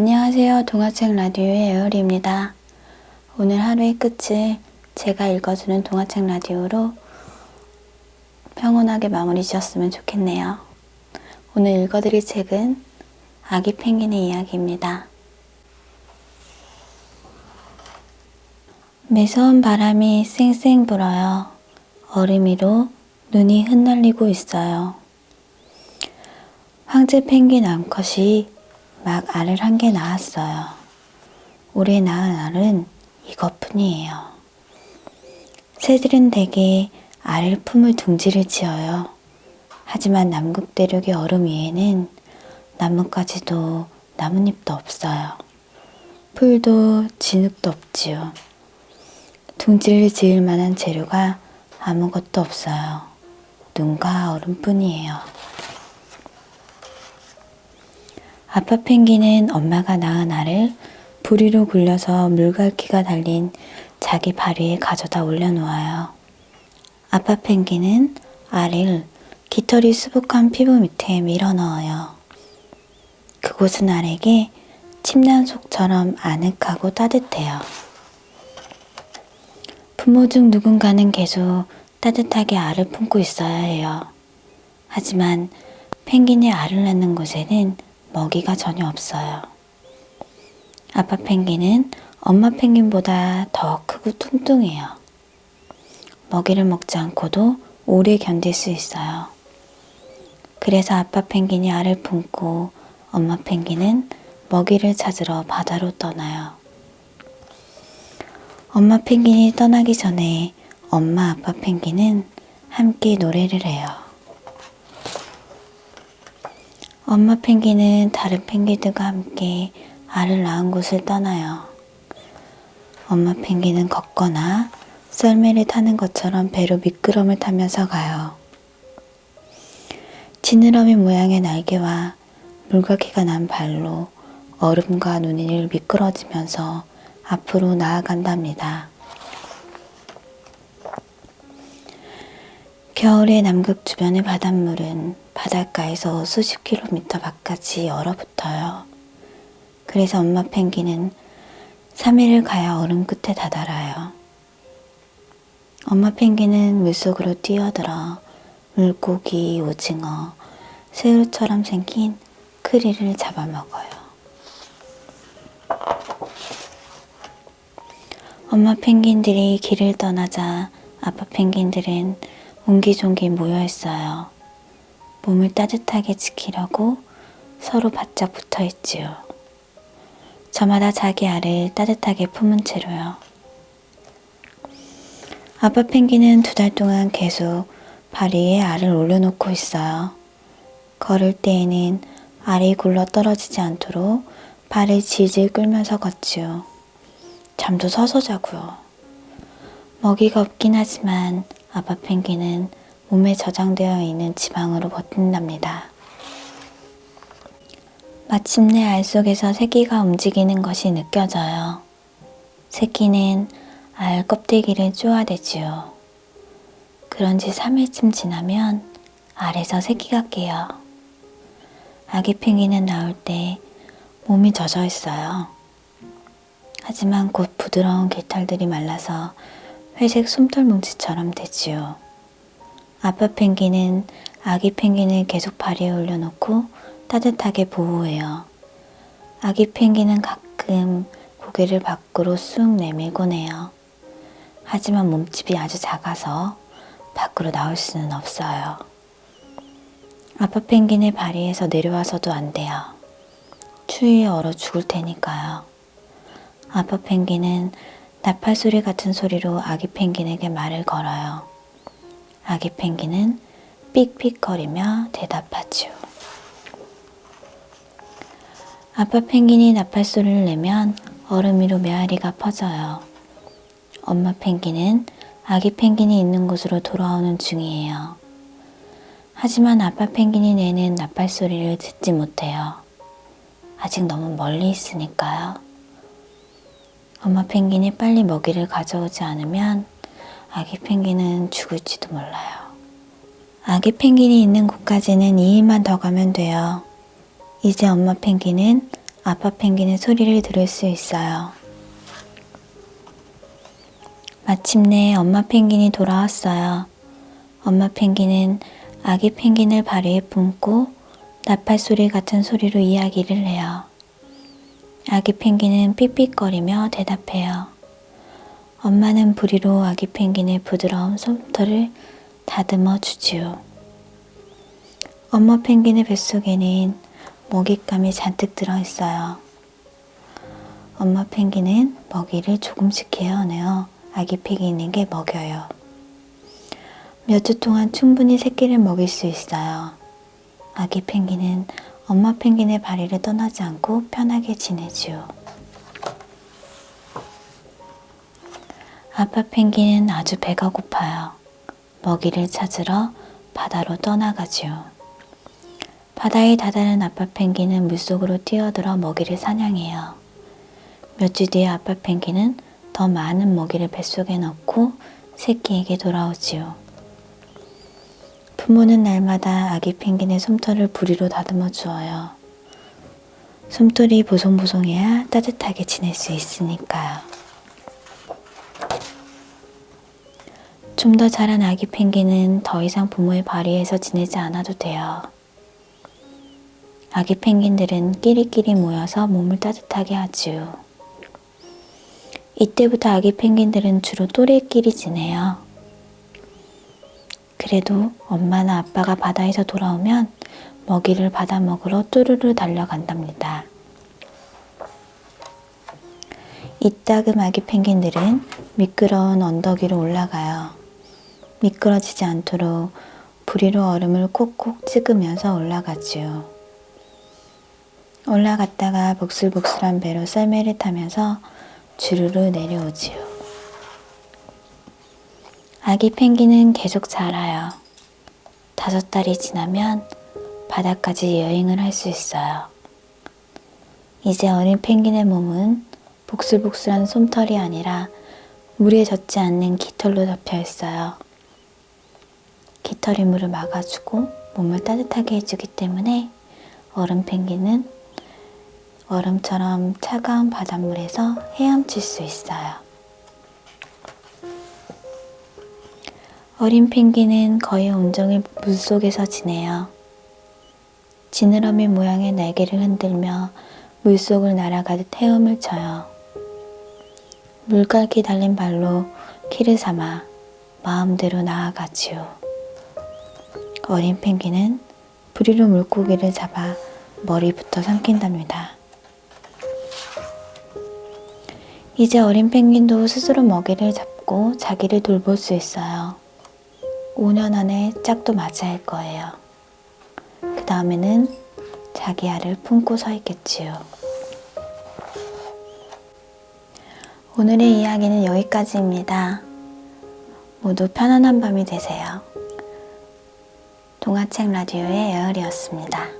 안녕하세요. 동화책 라디오의 에어리입니다. 오늘 하루의 끝을 제가 읽어주는 동화책 라디오로 평온하게 마무리 지었으면 좋겠네요. 오늘 읽어드릴 책은 아기 펭귄의 이야기입니다. 매서운 바람이 쌩쌩 불어요. 얼음 위로 눈이 흩날리고 있어요. 황제 펭귄 암컷이 막 알을 한 개 낳았어요. 올해 낳은 알은 이것뿐이에요. 새들은 대개 알을 품을 둥지를 지어요. 하지만 남극 대륙의 얼음 위에는 나뭇가지도 나뭇잎도 없어요. 풀도 진흙도 없지요. 둥지를 지을 만한 재료가 아무것도 없어요. 눈과 얼음뿐이에요. 아빠 펭귄은 엄마가 낳은 알을 부리로 굴려서 물갈퀴가 달린 자기 발 위에 가져다 올려놓아요. 아빠 펭귄은 알을 깃털이 수북한 피부 밑에 밀어 넣어요. 그곳은 알에게 침낭 속처럼 아늑하고 따뜻해요. 부모 중 누군가는 계속 따뜻하게 알을 품고 있어야 해요. 하지만 펭귄이 알을 낳는 곳에는 먹이가 전혀 없어요. 아빠 펭귄은 엄마 펭귄보다 더 크고 뚱뚱해요. 먹이를 먹지 않고도 오래 견딜 수 있어요. 그래서 아빠 펭귄이 알을 품고 엄마 펭귄은 먹이를 찾으러 바다로 떠나요. 엄마 펭귄이 떠나기 전에 엄마 아빠 펭귄은 함께 노래를 해요. 엄마 펭귄은 다른 펭귄들과 함께 알을 낳은 곳을 떠나요. 엄마 펭귄은 걷거나 썰매를 타는 것처럼 배로 미끄럼을 타면서 가요. 지느러미 모양의 날개와 물갈퀴가 난 발로 얼음과 눈을 미끄러지면서 앞으로 나아간답니다. 겨울의 남극 주변의 바닷물은 바닷가에서 수십 킬로미터 밖까지 얼어붙어요. 그래서 엄마 펭귄은 3일을 가야 얼음 끝에 다다라요. 엄마 펭귄은 물속으로 뛰어들어 물고기, 오징어, 새우처럼 생긴 크리를 잡아먹어요. 엄마 펭귄들이 길을 떠나자 아빠 펭귄들은 옹기종기 모여 있어요. 몸을 따뜻하게 지키려고 서로 바짝 붙어 있지요. 저마다 자기 알을 따뜻하게 품은 채로요. 아빠 펭귄은 두 달 동안 계속 발 위에 알을 올려놓고 있어요. 걸을 때에는 알이 굴러 떨어지지 않도록 발을 질질 끌면서 걷지요. 잠도 서서 자고요. 먹이가 없긴 하지만 아빠 펭귄은 몸에 저장되어 있는 지방으로 버틴답니다. 마침내 알 속에서 새끼가 움직이는 것이 느껴져요. 새끼는 알 껍데기를 쪼아대지요. 그런 지 3일쯤 지나면 알에서 새끼가 깨요. 아기 펭귄은 나올 때 몸이 젖어 있어요. 하지만 곧 부드러운 깃털들이 말라서 회색 솜털 뭉치처럼 되지요. 아빠 펭귄은 아기 펭귄을 계속 발에 올려놓고 따뜻하게 보호해요. 아기 펭귄은 가끔 고개를 밖으로 쑥 내밀곤 해요. 하지만 몸집이 아주 작아서 밖으로 나올 수는 없어요. 아빠 펭귄의 바리에서 내려와서도 안 돼요. 추위에 얼어 죽을 테니까요. 아빠 펭귄은 나팔 소리 같은 소리로 아기 펭귄에게 말을 걸어요. 아기 펭귄은 삑삑거리며 대답하지요. 아빠 펭귄이 나팔 소리를 내면 얼음 위로 메아리가 퍼져요. 엄마 펭귄은 아기 펭귄이 있는 곳으로 돌아오는 중이에요. 하지만 아빠 펭귄이 내는 나팔 소리를 듣지 못해요. 아직 너무 멀리 있으니까요. 엄마 펭귄이 빨리 먹이를 가져오지 않으면 아기 펭귄은 죽을지도 몰라요. 아기 펭귄이 있는 곳까지는 2일만 더 가면 돼요. 이제 엄마 펭귄은 아빠 펭귄의 소리를 들을 수 있어요. 마침내 엄마 펭귄이 돌아왔어요. 엄마 펭귄은 아기 펭귄을 발 위에 품고 나팔 소리 같은 소리로 이야기를 해요. 아기 펭귄은 삑삑거리며 대답해요. 엄마는 부리로 아기 펭귄의 부드러운 솜털을 다듬어 주지요. 엄마 펭귄의 뱃속에는 먹잇감이 잔뜩 들어있어요. 엄마 펭귄은 먹이를 조금씩 개어내어 아기 펭귄에게 먹여요. 몇 주 동안 충분히 새끼를 먹일 수 있어요. 아기 펭귄은 엄마 펭귄의 바리를 떠나지 않고 편하게 지내지요. 아빠 펭귄은 아주 배가 고파요. 먹이를 찾으러 바다로 떠나가지요. 바다에 다다른 아빠 펭귄은 물속으로 뛰어들어 먹이를 사냥해요. 몇 주 뒤에 아빠 펭귄은 더 많은 먹이를 뱃속에 넣고 새끼에게 돌아오지요. 부모는 날마다 아기 펭귄의 솜털을 부리로 다듬어 주어요. 솜털이 보송보송해야 따뜻하게 지낼 수 있으니까요. 좀 더 자란 아기 펭귄은 더 이상 부모의 발위에서 지내지 않아도 돼요. 아기 펭귄들은 끼리끼리 모여서 몸을 따뜻하게 하지요. 이때부터 아기 펭귄들은 주로 또래끼리 지내요. 그래도 엄마나 아빠가 바다에서 돌아오면 먹이를 받아 먹으러 뚜루루 달려간답니다. 이따금 아기 펭귄들은 미끄러운 언덕 위로 올라가요. 미끄러지지 않도록 부리로 얼음을 콕콕 찍으면서 올라가지요. 올라갔다가 복슬복슬한 배로 썰매를 타면서 주르르 내려오지요. 아기 펭귄은 계속 자라요. 다섯 달이 지나면 바다까지 여행을 할 수 있어요. 이제 어린 펭귄의 몸은 복슬복슬한 솜털이 아니라 물에 젖지 않는 깃털로 덮여 있어요. 깃털이 물을 막아주고 몸을 따뜻하게 해주기 때문에 어른 펭귄은 얼음처럼 차가운 바닷물에서 헤엄칠 수 있어요. 어린 펭귄은 거의 온종일 물속에서 지내요. 지느러미 모양의 날개를 흔들며 물속을 날아가듯 헤엄을 쳐요. 물갈기 달린 발로 키를 삼아 마음대로 나아가지요. 어린 펭귄은 부리로 물고기를 잡아 머리부터 삼킨답니다. 이제 어린 펭귄도 스스로 먹이를 잡고 자기를 돌볼 수 있어요. 5년 안에 짝도 맞이할 거예요. 그 다음에는 자기 알을 품고 서 있겠지요. 오늘의 이야기는 여기까지입니다. 모두 편안한 밤이 되세요. 동화책 라디오의 여열이었습니다.